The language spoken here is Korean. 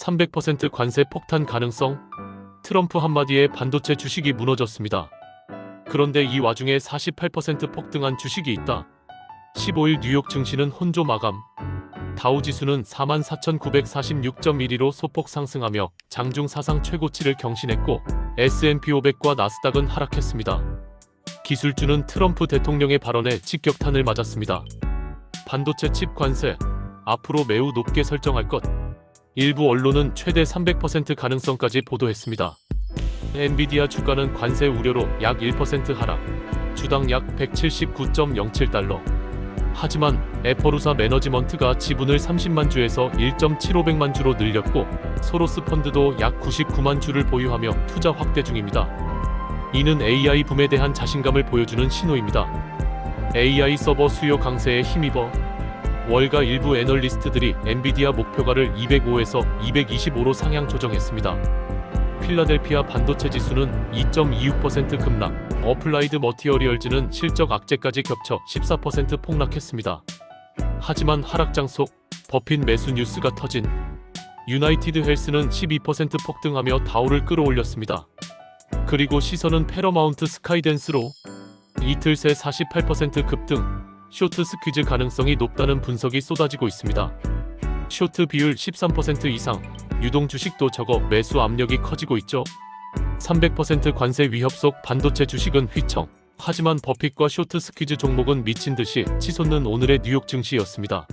300% 관세 폭탄 가능성? 트럼프 한마디에 반도체 주식이 무너졌습니다. 그런데 이 와중에 48% 폭등한 주식이 있다. 15일 뉴욕 증시는 혼조 마감. 다우 지수는 44,946.1위로 소폭 상승하며 장중 사상 최고치를 경신했고 S&P 500과 나스닥은 하락했습니다. 기술주는 트럼프 대통령의 발언에 직격탄을 맞았습니다. 반도체 칩 관세 앞으로 매우 높게 설정할 것. 일부 언론은 최대 300% 가능성까지 보도했습니다. 엔비디아 주가는 관세 우려로 약 1% 하락, 주당 약 179.07달러. 하지만 애퍼루사 매너지먼트가 지분을 30만 주에서 1.7500만 주로 늘렸고 소로스 펀드도 약 99만 주를 보유하며 투자 확대 중입니다. 이는 AI 붐에 대한 자신감을 보여주는 신호입니다. AI 서버 수요 강세에 힘입어 월가 일부 애널리스트들이 엔비디아 목표가를 205에서 225로 상향 조정했습니다. 필라델피아 반도체 지수는 2.26% 급락, 어플라이드 머티어리얼즈는 실적 악재까지 겹쳐 14% 폭락했습니다. 하지만 하락장 속 버핀 매수 뉴스가 터진 유나이티드 헬스는 12% 폭등하며 다우를 끌어올렸습니다. 그리고 시선은 패러마운트 스카이댄스로 이틀 새 48% 급등, 쇼트 스퀴즈 가능성이 높다는 분석이 쏟아지고 있습니다. 쇼트 비율 13% 이상, 유동 주식도 적어 매수 압력이 커지고 있죠. 300% 관세 위협 속 반도체 주식은 휘청. 하지만 버핏과 쇼트 스퀴즈 종목은 미친 듯이 치솟는 오늘의 뉴욕 증시였습니다.